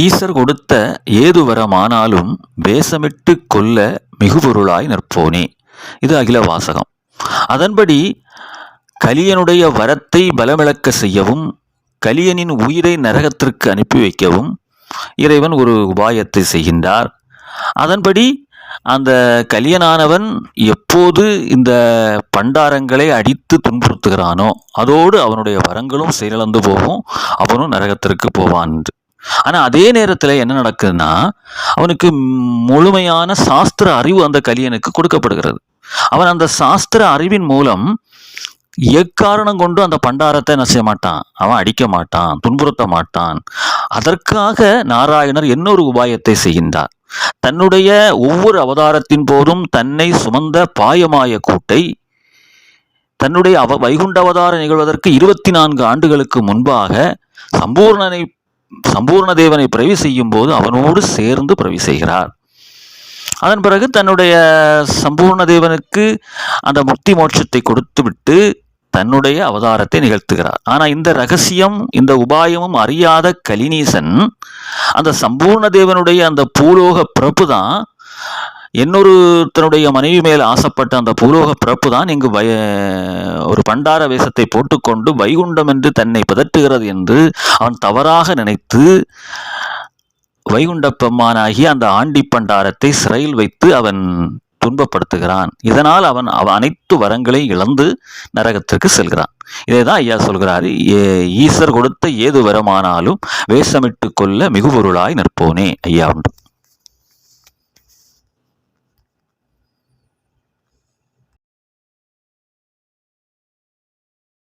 ஈசர் கொடுத்த ஏது வரமானாலும் வேஷமிட்டு கொல்ல மிகுபொருளாய் நிற்போனே. இது அகில வாசகம். அதன்படி கலியனுடைய வரத்தை பலமிழக்க செய்யவும் கலியனின் உயிரை நரகத்திற்கு அனுப்பி வைக்கவும் இறைவன் ஒரு உபாயத்தை செய்கின்றார். அதன்படி அந்த கலியனானவன் எப்போது இந்த பண்டாரங்களை அடித்து துன்புறுத்துகிறானோ அதோடு அவனுடைய வரங்களும் செயலிழந்து போகும் அவனும் நரகத்திற்கு போவான் என்று. ஆனால் அதே நேரத்தில் என்ன நடக்குதுன்னா அவனுக்கு முழுமையான சாஸ்திர அறிவு அந்த கலியனுக்கு கொடுக்கப்படுகிறது. அவன் அந்த சாஸ்திர அறிவின் மூலம் எக்காரணம் கொண்டு அந்த பண்டாரத்தை என்ன செய்ய மாட்டான்? அவன் அடிக்க மாட்டான் துன்புறுத்த மாட்டான். அதற்காக நாராயணர் இன்னொரு உபாயத்தை செய்கின்றார். தன்னுடைய ஒவ்வொரு அவதாரத்தின் போதும் தன்னை சுமந்த பாயமாய கூட்டை தன்னுடைய அவ வைகுண்ட அவதாரம் நிகழ்வதற்கு இருபத்தி நான்கு ஆண்டுகளுக்கு முன்பாக சம்பூர்ணனை சம்பூர்ண தேவனை பிரவி செய்யும் போது அவனோடு சேர்ந்து பிரவி செய்கிறார். அதன் பிறகு தன்னுடைய சம்பூர்ண தேவனுக்கு அந்த முக்தி மோட்சத்தை கொடுத்துவிட்டு தன்னுடைய அவதாரத்தை நிகழ்த்துகிறார். ஆனால் இந்த ரகசியம் இந்த உபாயமும் அறியாத கலினீசன் அந்த சம்பூர்ண தேவனுடைய அந்த பூலோக பிறப்பு தான் இன்னொருத்தனுடைய மனைவி மேல் ஆசைப்பட்ட அந்த பூலோக பிறப்பு தான் இங்கு வய ஒரு பண்டார வேஷத்தை போட்டுக்கொண்டு வைகுண்டம் என்று தன்னை பதட்டுகிறது என்று அவன் தவறாக நினைத்து வைகுண்ட பெம்மானாகி அந்த ஆண்டி பண்டாரத்தை சிறையில் வைத்து அவன் துன்பப்படுத்துகிறான். இதனால் அவன் அவன் அனைத்து வரங்களையும் இழந்து நரகத்திற்கு செல்கிறான். இதை தான் ஐயா சொல்கிறாரு ஈஸ்வர் கொடுத்த ஏது வரமானாலும் வேஷமிட்டு கொள்ள மிகுபொருளாய் நிற்போனே. ஐயா உண்டு